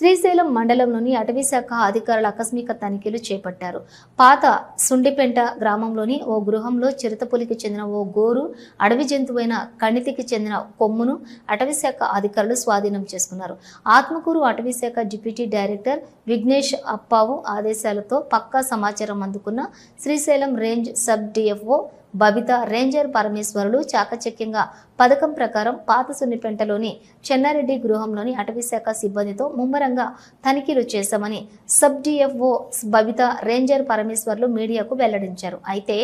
శ్రీశైలం మండలంలోని అటవీశాఖ అధికారులు ఆకస్మిక తనిఖీలు చేపట్టారు. పాత సుండిపెంట గ్రామంలోని ఓ గృహంలో చిరుతపులికి చెందిన ఓ గోరు అడవి జంతువైన కణితికి చెందిన కొమ్మును అటవీశాఖ అధికారులు స్వాధీనం చేసుకున్నారు. ఆత్మకూరు అటవీశాఖ డిప్యూటీ డైరెక్టర్ విఘ్నేష్ అప్పావు ఆదేశాలతో పక్కా సమాచారం అందుకున్న Srisailam range sub DFO Babitha ranger Parameshwarulu చాకచక్యంగా పథకం ప్రకారం పాత సున్నిపెంటలోని చెన్నారెడ్డి గృహంలోని అటవీశాఖ సిబ్బందితో ముమ్మరంగా తనిఖీలు చేశామని sub DFO Babitha ranger Parameshwarlu మీడియాకు వెల్లడించారు. అయితే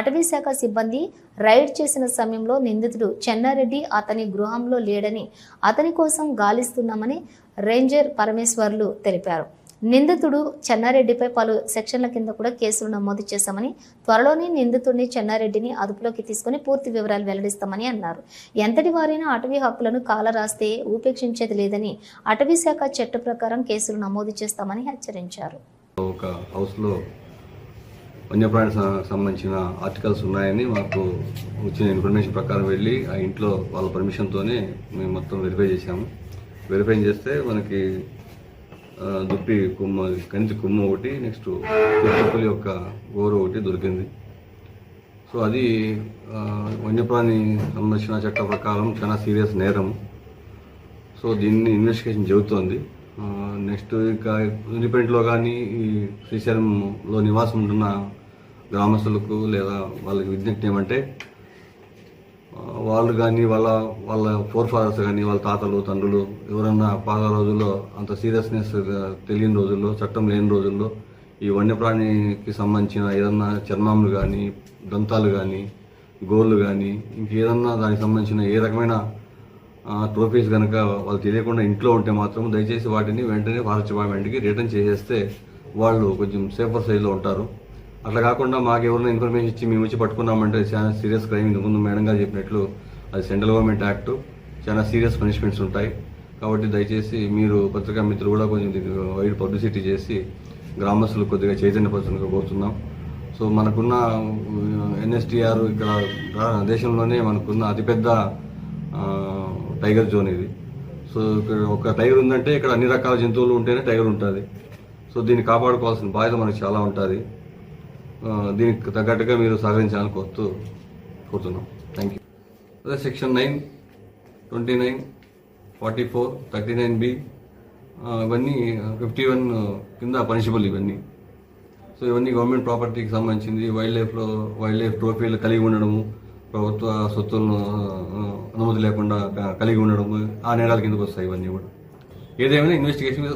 అటవీశాఖ సిబ్బంది రైడ్ చేసిన సమయంలో నిందితుడు చెన్నారెడ్డి అతని గృహంలో లేడని అతని కోసం గాలిస్తున్నామని రేంజర్ పరమేశ్వర్లు తెలిపారు. నిందితుడు చెన్నారెడ్డిపై పలు సెక్షన్ల కింద కూడా కేసులు నమోదు చేశామని త్వరలోనే నిందితుడిని చెన్నారెడ్డిని అదుపులోకి తీసుకుని పూర్తి వివరాలు వెల్లడిస్తామని అన్నారు. ఎంతటి వారైనా అటవీ హక్కులను కాల రాస్తే ఉపేక్షించేది లేదని అటవీ శాఖ చట్ట ప్రకారం కేసులు నమోదు చేస్తామని హెచ్చరించారు. ఒక హౌస్లో వన్యప్రాణి సంబంధించిన ఆర్టికల్స్ ఉన్నాయని మాకు వచ్చిన ఇన్ఫర్మేషన్ ప్రకారం వెళ్ళి ఆ ఇంట్లో వాళ్ళ పర్మిషన్తోనే మేము మొత్తం వెరిఫై చేశాము. వెరిఫై చేస్తే మనకి దుప్పి కొమ్మ కంచి కొమ్మ ఒకటి నెక్స్ట్ చిరుతపులి యొక్క గోరు ఒకటి దొరికింది. సో అది వన్యప్రాణి సంరక్షణ చట్ట ప్రకారం చాలా సీరియస్ నేరం. సో దీన్ని ఇన్వెస్టిగేషన్ జరుగుతోంది. నెక్స్ట్ ఇంకా ఇండిపెండెంట్లో కానీ ఈ శ్రీశైలంలో నివాసం ఉంటున్న గ్రామస్తులకు లేదా వాళ్ళకి విజ్ఞప్తి ఏమంటే వాళ్ళు కానీ వాళ్ళ వాళ్ళ ఫోర్ ఫాదర్స్ కానీ వాళ్ళ తాతలు తండ్రులు ఎవరన్నా పాత రోజుల్లో అంత సీరియస్నెస్ తెలియని రోజుల్లో చట్టం లేని రోజుల్లో ఈ వన్యప్రాణికి సంబంధించిన ఏదన్నా చర్మాములు కానీ దంతాలు కానీ గోళ్ళు కానీ ఇంకేదన్నా దానికి సంబంధించిన ఏ రకమైన ట్రోఫీస్ కనుక వాళ్ళు తెలియకుండా ఇంట్లో ఉంటే మాత్రం దయచేసి వాటిని వెంటనే ఫారెస్ట్ డిపార్ట్మెంట్కి రిటర్న్ చేసేస్తే వాళ్ళు కొంచెం సేఫర్ సైజ్లో ఉంటారు. అట్లా కాకుండా మాకు ఎవరైనా ఇన్ఫర్మేషన్ ఇచ్చి మేము వచ్చి పట్టుకున్నామంటే చాలా సీరియస్ క్రైమ్. ఇంతకు ముందు మేడం గారు చెప్పినట్లు అది సెంట్రల్ గవర్నమెంట్ యాక్ట్. చాలా సీరియస్ పనిష్మెంట్స్ ఉంటాయి. కాబట్టి దయచేసి మీరు పత్రికా మిత్రులు కూడా కొంచెం వైడ్ పబ్లిసిటీ చేసి గ్రామస్తులు కొద్దిగా చైతన్యపరచుగా కోరుతున్నాం. సో మనకున్న ఎన్ఎస్టీఆర్ ఇక్కడ దేశంలోనే మనకున్న అతిపెద్ద టైగర్ జోన్ ఇది. సో ఇక్కడ ఒక టైగర్ ఉందంటే ఇక్కడ అన్ని రకాల జంతువులు ఉంటేనే టైగర్ ఉంటుంది. సో దీన్ని కాపాడుకోవాల్సిన బాధ్యత మనకు చాలా ఉంటుంది. దీనికి తగ్గట్టుగా మీరు సహకరించాలని కోరుతూ కోరుతున్నాం. థ్యాంక్ యూ అదే section nine twenty nine forty four thirty nine B ఇవన్నీ ఫిఫ్టీ వన్ కింద పనిషబుల్ ఇవన్నీ. సో ఇవన్నీ గవర్నమెంట్ ప్రాపర్టీకి సంబంధించింది వైల్డ్ లైఫ్లో వైల్డ్ లైఫ్ ట్రోఫీలు కలిగి ఉండడము ప్రభుత్వ సొత్తులను అనుమతి లేకుండా కలిగి ఉండడము ఆ నేరాల కిందకు వస్తాయి ఇవన్నీ కూడా. ఏదేమైనా ఇన్వెస్టిగేషన్